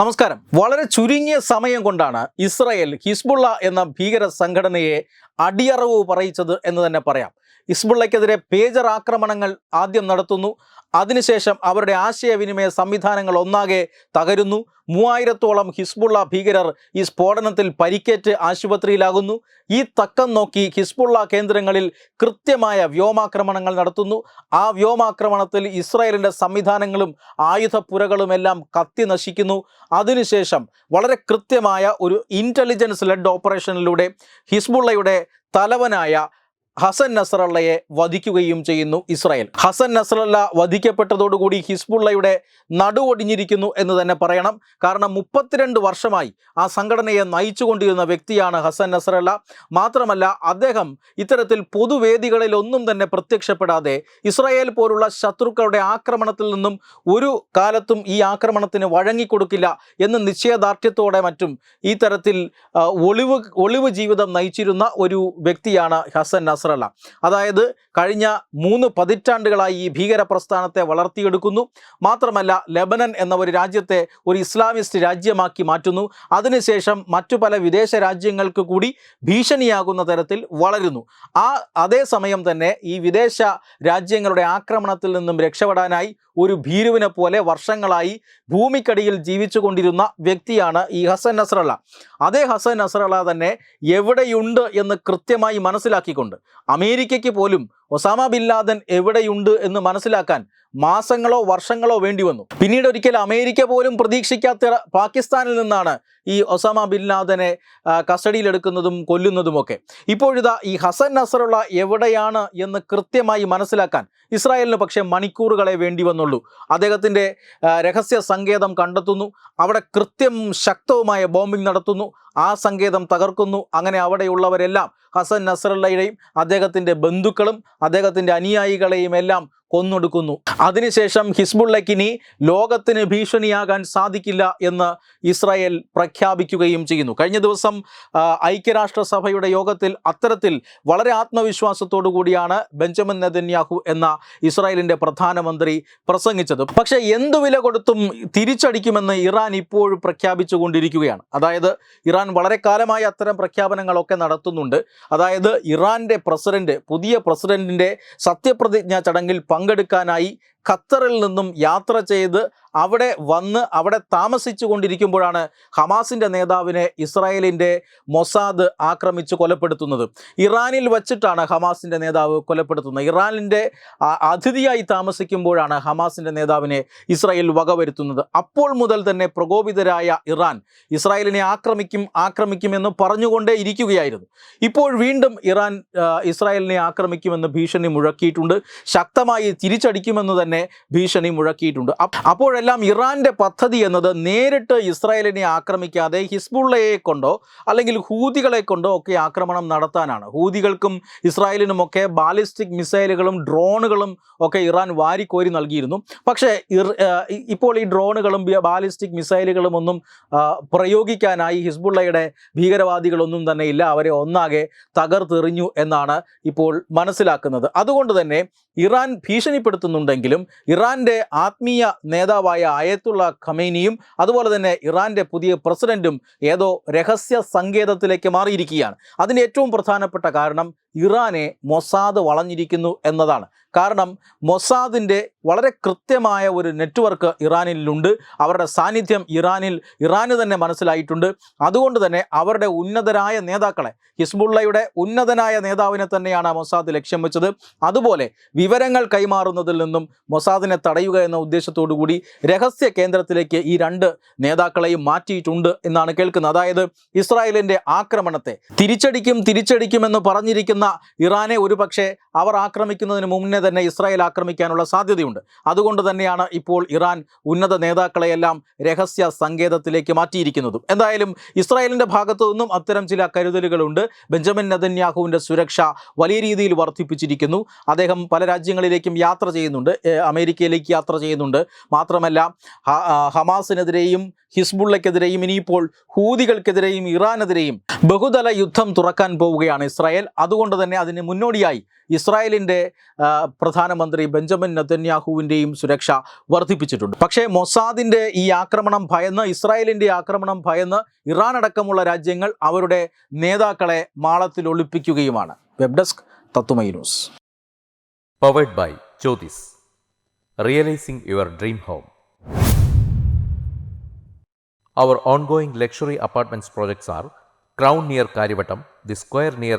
നമസ്കാരം. വളരെ ചുരുങ്ങിയ സമയം കൊണ്ടാണ് ഇസ്രായേൽ ഹിസ്ബുള്ള എന്ന ഭീകര സംഘടനയെ അടിയറവ് പറയിച്ചത് എന്ന് തന്നെ പറയാം. ഇസ്ബുള്ളയ്ക്കെതിരെ പേജർ ആക്രമണങ്ങൾ ആദ്യം നടത്തുന്നു. അതിനുശേഷം അവരുടെ ആശയവിനിമയ സംവിധാനങ്ങൾ ഒന്നാകെ തകരുന്നു. മൂവായിരത്തോളം ഹിസ്ബുള്ള ഭീകരർ ഈ സ്ഫോടനത്തിൽ പരിക്കേറ്റ് ആശുപത്രിയിലാകുന്നു. ഈ തക്കം നോക്കി ഹിസ്ബുള്ള കേന്ദ്രങ്ങളിൽ കൃത്യമായ വ്യോമാക്രമണങ്ങൾ നടത്തുന്നു. ആ വ്യോമാക്രമണത്തിൽ ഇസ്രായേലിന്റെ സംവിധാനങ്ങളും ആയുധപ്പുരകളുമെല്ലാം കത്തി നശിക്കുന്നു. അതിനുശേഷം വളരെ കൃത്യമായ ഒരു ഇന്റലിജൻസ് ലെഡ് ഓപ്പറേഷനിലൂടെ ഹിസ്ബുള്ളയുടെ തലവനായ ഹസൻ നസറള്ളയെ വധിക്കുകയും ചെയ്യുന്നു ഇസ്രായേൽ. ഹസൻ നസറല്ല വധിക്കപ്പെട്ടതോടുകൂടി ഹിസ്ബുള്ളയുടെ നടുവൊടിഞ്ഞിരിക്കുന്നു എന്ന് തന്നെ പറയണം. കാരണം മുപ്പത്തിരണ്ട് വർഷമായി ആ സംഘടനയെ നയിച്ചുകൊണ്ടിരുന്ന വ്യക്തിയാണ് ഹസൻ നസറല്ല. മാത്രമല്ല അദ്ദേഹം ഇത്തരത്തിൽ പൊതുവേദികളിൽ ഒന്നും തന്നെ പ്രത്യക്ഷപ്പെടാതെ ഇസ്രായേൽ പോലുള്ള ശത്രുക്കളുടെ ആക്രമണത്തിൽ നിന്നും ഒരു കാലത്തും ഈ ആക്രമണത്തിന് വഴങ്ങിക്കൊടുക്കില്ല എന്ന് നിശ്ചയദാർഢ്യത്തോടെ മറ്റും ഈ തരത്തിൽ ഒളിവ് ഒളിവ് ജീവിതം നയിച്ചിരുന്ന ഒരു വ്യക്തിയാണ് ഹസൻ നസറല്ല അതായത് കഴിഞ്ഞ മൂന്ന് പതിറ്റാണ്ടുകളായി ഈ ഭീകര പ്രസ്ഥാനത്തെ വളർത്തിയെടുക്കുന്നു. മാത്രമല്ല ലെബനൻ എന്ന ഒരു രാജ്യത്തെ ഒരു ഇസ്ലാമിസ്റ്റ് രാജ്യമാക്കി മാറ്റുന്നു. അതിനുശേഷം മറ്റു പല വിദേശ രാജ്യങ്ങൾക്ക് കൂടി ഭീഷണിയാകുന്ന തരത്തിൽ വളരുന്നു. ആ അതേസമയം തന്നെ ഈ വിദേശ രാജ്യങ്ങളുടെ ആക്രമണത്തിൽ നിന്നും രക്ഷപ്പെടാനായി ഒരു ഭീരുവിനെ പോലെ വർഷങ്ങളായി ഭൂമിക്കടിയിൽ ജീവിച്ചു കൊണ്ടിരുന്ന വ്യക്തിയാണ് ഈ ഹസൻ നസ്രള്ള അതേ ഹസൻ നസ്രള്ള തന്നെ എവിടെയുണ്ട് എന്ന് കൃത്യമായി മനസ്സിലാക്കിക്കൊണ്ട് അമേരിക്കയ്ക്ക് പോലും ഒസാമ ബിൻ ലാദൻ എവിടെയുണ്ട് എന്ന് മനസ്സിലാക്കാൻ മാസങ്ങളോ വർഷങ്ങളോ വേണ്ടി വന്നു. പിന്നീട് ഒരിക്കൽ അമേരിക്ക പോലും പ്രതീക്ഷിക്കാത്ത പാകിസ്ഥാനിൽ നിന്നാണ് ഈ ഒസാമ ബിൻ ലാദനെ കസ്റ്റഡിയിലെടുക്കുന്നതും കൊല്ലുന്നതുമൊക്കെ. ഇപ്പോഴിതാ ഈ ഹസൻ നസറുള്ള എവിടെയാണ് എന്ന് കൃത്യമായി മനസ്സിലാക്കാൻ ഇസ്രായേലിന് പക്ഷെ മണിക്കൂറുകളെ വേണ്ടി വന്നുള്ളൂ. അദ്ദേഹത്തിന്റെ രഹസ്യ സങ്കേതം കണ്ടെത്തുന്നു. അവിടെ കൃത്യം ശക്തവുമായ ബോംബിംഗ് നടത്തുന്നു. ആ സങ്കേതം തകർക്കുന്നു. അങ്ങനെ അവിടെയുള്ളവരെല്ലാം ഹസൻ നസറുള്ളയുടെയും അദ്ദേഹത്തിന്റെ ബന്ധുക്കളും അദ്ദേഹത്തിന്റെ അനുയായികളെയും എല്ലാം കൊന്നൊടുക്കുന്നു. അതിനുശേഷം ഹിസ്ബുള്ളക്കിനി ലോകത്തിന് ഭീഷണിയാകാൻ സാധിക്കില്ല എന്ന് ഇസ്രായേൽ പ്രഖ്യാപിക്കുകയും ചെയ്യുന്നു. കഴിഞ്ഞ ദിവസം ഐക്യരാഷ്ട്രസഭയുടെ യോഗത്തിൽ അത്തരത്തിൽ വളരെ ആത്മവിശ്വാസത്തോടു കൂടിയാണ് ബെഞ്ചമിൻ നെതന്യാഹു എന്ന ഇസ്രായേലിന്റെ പ്രധാനമന്ത്രി പ്രസംഗിച്ചത്. പക്ഷേ എന്തു വില കൊടുത്തും തിരിച്ചടിക്കുമെന്ന് ഇറാൻ ഇപ്പോഴും പ്രഖ്യാപിച്ചുകൊണ്ടിരിക്കുകയാണ്. അതായത് ഇറാൻ വളരെ കാലമായി അത്തരം പ്രഖ്യാപനങ്ങളൊക്കെ നടത്തുന്നുണ്ട്. അതായത് ഇറാന്റെ പ്രസിഡന്റ് പുതിയ പ്രസിഡന്റിന്റെ സത്യപ്രതിജ്ഞാ ചടങ്ങിൽ പങ്കെടുക്കാനായി ഖത്തറിൽ നിന്നും യാത്ര ചെയ്ത് അവിടെ വന്ന് അവിടെ താമസിച്ചു കൊണ്ടിരിക്കുമ്പോഴാണ് ഹമാസിന്റെ നേതാവിനെ ഇസ്രായേലിന്റെ മൊസാദ് ആക്രമിച്ച് കൊലപ്പെടുത്തുന്നത്. ഇറാനിൽ വച്ചിട്ടാണ് ഹമാസിന്റെ നേതാവ് കൊലപ്പെടുത്തുന്നത്. ഇറാനിന്റെ അതിഥിയായി താമസിക്കുമ്പോഴാണ് ഹമാസിന്റെ നേതാവിനെ ഇസ്രായേൽ വകവരുത്തുന്നത്. അപ്പോൾ മുതൽ തന്നെ പ്രകോപിതരായ ഇറാൻ ഇസ്രായേലിനെ ആക്രമിക്കും ആക്രമിക്കുമെന്ന് പറഞ്ഞുകൊണ്ടേ ഇരിക്കുകയായിരുന്നു. ഇപ്പോൾ വീണ്ടും ഇറാൻ ഇസ്രായേലിനെ ആക്രമിക്കുമെന്ന് ഭീഷണി മുഴക്കിയിട്ടുണ്ട്. ശക്തമായി തിരിച്ചടിക്കുമെന്ന് തന്നെ ഭീഷണി മുഴക്കിയിട്ടുണ്ട്. അപ്പ് അപ്പോഴെല്ലാം ഇറാന്റെ പദ്ധതി എന്നത് നേരിട്ട് ഇസ്രായേലിനെ ആക്രമിക്കാതെ ഹിസ്ബുള്ളയെ കൊണ്ടോ അല്ലെങ്കിൽ ഹൂതികളെ കൊണ്ടോ ഒക്കെ ആക്രമണം നടത്താനാണ്. ഹൂതികൾക്കും ഇസ്രായേലിനുമൊക്കെ ബാലിസ്റ്റിക് മിസൈലുകളും ഡ്രോണുകളും ഒക്കെ ഇറാൻ വാരിക്കോരി നൽകിയിരുന്നു. പക്ഷേ ഇപ്പോൾ ഈ ഡ്രോണുകളും ബാലിസ്റ്റിക് മിസൈലുകളും ഒന്നും പ്രയോഗിക്കാനായി ഹിസ്ബുള്ളയുടെ ഭീകരവാദികളൊന്നും തന്നെ ഇല്ല. അവരെ ഒന്നാകെ തകർത്തെറിഞ്ഞു എന്നാണ് ഇപ്പോൾ മനസ്സിലാക്കുന്നത്. അതുകൊണ്ട് തന്നെ ഇറാൻ ഭീഷണിപ്പെടുത്തുന്നുണ്ടെങ്കിലും ഇറാന്റെ ആത്മീയ നേതാവായ അയത്തുള്ള ഖമേനിയും അതുപോലെ തന്നെ ഇറാന്റെ പുതിയ പ്രസിഡന്റും ഏതോ രഹസ്യ സങ്കേതത്തിലേക്ക് മാറിയിരിക്കുകയാണ്. അതിന് ഏറ്റവും പ്രധാനപ്പെട്ട കാരണം ഇറാനെ മൊസാദ് വളഞ്ഞിരിക്കുന്നു എന്നതാണ്. കാരണം മൊസാദിന്റെ വളരെ കൃത്യമായ ഒരു നെറ്റ്വർക്ക് ഇറാനിലുണ്ട്. അവരുടെ സാന്നിധ്യം ഇറാനിൽ ഇറാന് തന്നെ മനസ്സിലായിട്ടുണ്ട്. അതുകൊണ്ട് തന്നെ അവരുടെ ഉന്നതരായ നേതാക്കളെ ഹിസ്ബുള്ളയുടെ ഉന്നതനായ നേതാവിനെ തന്നെയാണ് മൊസാദ് ലക്ഷ്യം വെച്ചത്. അതുപോലെ വിവരങ്ങൾ കൈമാറുന്നതിൽ നിന്നും മൊസാദിനെ തടയുക എന്ന ഉദ്ദേശത്തോടു കൂടി രഹസ്യ കേന്ദ്രത്തിലേക്ക് ഈ രണ്ട് നേതാക്കളെയും മാറ്റിയിട്ടുണ്ട് എന്നാണ് കേൾക്കുന്നത്. അതായത് ഇസ്രായേലിന്റെ ആക്രമണത്തെ തിരിച്ചടിക്കും തിരിച്ചടിക്കുമെന്ന് പറഞ്ഞിരിക്കുന്ന ഇറാനെ ഒരുപക്ഷെ അവർ ആക്രമിക്കുന്നതിന് മുന്നേ തന്നെ ഇസ്രായേൽ ആക്രമിക്കാനുള്ള സാധ്യതയുണ്ട്. അതുകൊണ്ട് തന്നെയാണ് ഇപ്പോൾ ഇറാൻ ഉന്നത നേതാക്കളെയെല്ലാം രഹസ്യ സങ്കേതത്തിലേക്ക് മാറ്റിയിരിക്കുന്നതും. എന്തായാലും ഇസ്രായേലിന്റെ ഭാഗത്തു നിന്നും അത്തരം ചില കരുതലുകളുണ്ട്. ബെഞ്ചമിൻ നദന്യാഹുവിന്റെ സുരക്ഷ വലിയ രീതിയിൽ വർദ്ധിപ്പിച്ചിരിക്കുന്നു. അദ്ദേഹം പല രാജ്യങ്ങളിലേക്കും യാത്ര ചെയ്യുന്നുണ്ട്. അമേരിക്കയിലേക്ക് യാത്ര ചെയ്യുന്നുണ്ട്. മാത്രമല്ല ഹമാസിനെതിരെയും ഹിസ്ബുള്ളയ്ക്കെതിരെയും ഇനിയിപ്പോൾ ഹൂതികൾക്കെതിരെയും ഇറാനെതിരെയും ബഹുതല യുദ്ധം തുറക്കാൻ പോവുകയാണ് ഇസ്രായേൽ. അതുകൊണ്ട് അതുകൊണ്ട് തന്നെ അതിന് മുന്നോടിയായി ഇസ്രായേലിന്റെ പ്രധാനമന്ത്രി ബെഞ്ചമിൻ നെതന്യാഹുവിന്റെയും സുരക്ഷ വർദ്ധിപ്പിച്ചിട്ടുണ്ട് പക്ഷേ മൊസാദിന്റെ ഈ ആക്രമണം ഭയന്ന് ഇസ്രായേലിന്റെ ആക്രമണം ഭയന്ന് ഇറാൻ അടക്കമുള്ള രാജ്യങ്ങൾ അവരുടെ നേതാക്കളെ മാളത്തിൽ ഒളിപ്പിക്കുകയുമാണ് വെബ് ഡെസ്ക് തത്തുമൈ news powered by Jyotis. Realising your dream home. Our ongoing luxury apartments projects are Crown near Karyavattom The Square near